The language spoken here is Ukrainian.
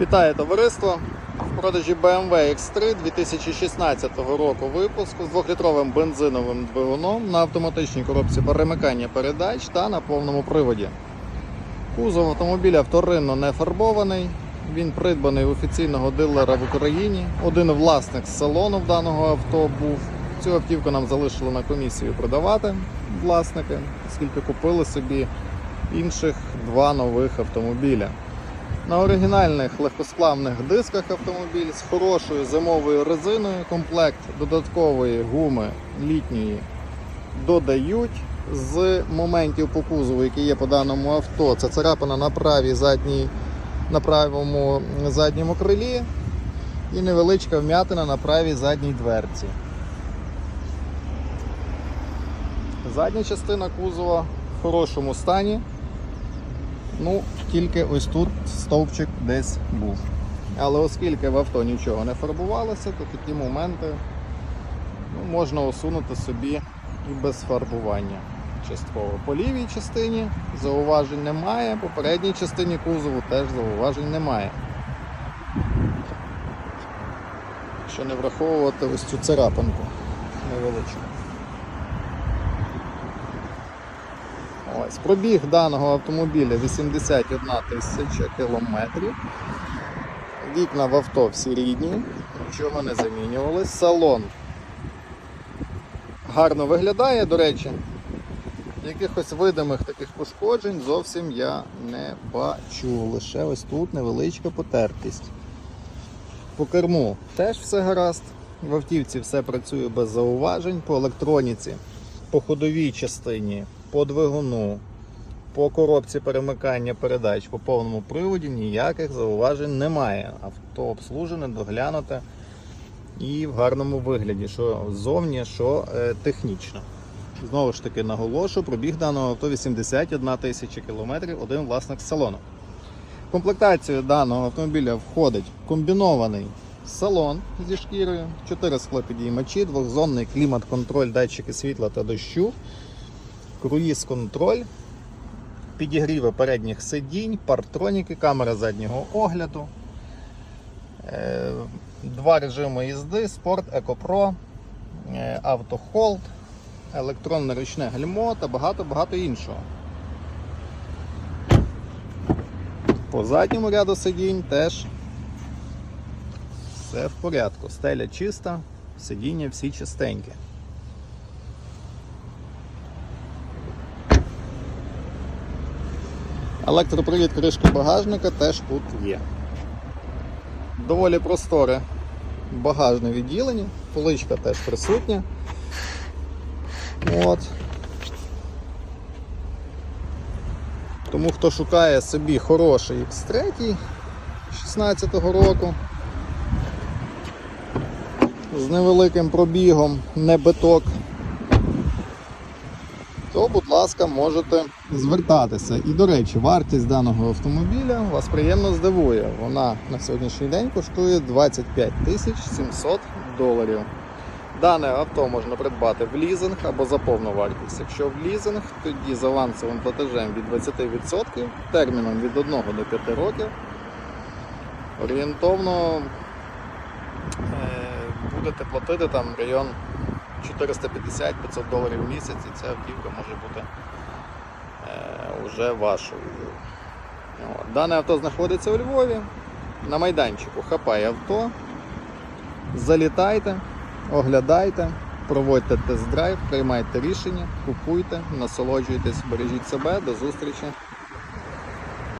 Вітаю товариство! В продажі BMW X3 2016 року випуску з 2-літровим бензиновим двигуном на автоматичній коробці перемикання передач та на повному приводі. Кузов автомобіля вторинно не фарбований. Він придбаний у офіційного дилера в Україні. Один власник з салону даного авто був. Цю автівку нам залишили на комісію продавати власники, оскільки купили собі інших два нових автомобіля. На оригінальних легкосплавних дисках автомобіль з хорошою зимовою резиною, комплект додаткової гуми літньої додають. З моментів по кузову, які є по даному авто, це царапина на правій задній, на правому задньому крилі і невеличка вм'ятина на правій задній дверці. Задня частина кузова в хорошому стані. Ну, тільки ось тут стовпчик десь був. Але оскільки в авто нічого не фарбувалося, то такі моменти ну, можна усунути собі і без фарбування. Частково. По лівій частині зауважень немає, по передній частині кузову теж зауважень немає. Якщо не враховувати ось цю царапинку невеличку. Ось, пробіг даного автомобіля 81 тисяча кілометрів. Вікна в авто всі рідні, нічого не замінювалось. Салон гарно виглядає, до речі. Якихось видимих таких пошкоджень зовсім я не бачу. Лише ось тут невеличка потертість. По керму теж все гаразд. В автівці все працює без зауважень. По електроніці, по ходовій частині, по двигуну, по коробці перемикання передач, по повному приводі ніяких зауважень немає. Авто обслужене, доглянуте і в гарному вигляді, що ззовні, що е, технічно. Знову ж таки наголошу, пробіг даного авто 81 тисяча кілометрів, один власник салону. В комплектацію даного автомобіля входить комбінований салон зі шкірою, 4 склопідіймачі, двохзонний клімат-контроль, датчики світла та дощу, круїз-контроль, підігріви передніх сидінь, партроніки, камера заднього огляду, е, два режими їзди, спорт, екопро, е, автохолд, електронне ручне гальмо та багато-багато іншого. По задньому ряду сидінь теж все в порядку. Стеля чиста, сидіння всі чистенькі. Електропривід кришки багажника теж тут є. Доволі просторе багажне відділення, поличка теж присутня. От. Тому хто шукає собі хороший X3 16-го року з невеликим пробігом, не биток, то, будь ласка, можете звертатися. І, до речі, вартість даного автомобіля вас приємно здивує. Вона на сьогоднішній день коштує 25 тисяч 700 доларів. Дане авто можна придбати в лізинг або за повну вартість. Якщо в лізинг, тоді з авансовим платежем від 20%, терміном від 1 до 5 років. Орієнтовно е, будете платити там район 450-500 доларів в місяць, і ця автівка може бути е, вже вашою. Дане авто знаходиться у Львові. На майданчику хапає авто. Залітайте, оглядайте, проводьте тест-драйв, приймайте рішення, купуйте, насолоджуйтесь, бережіть себе, до зустрічі.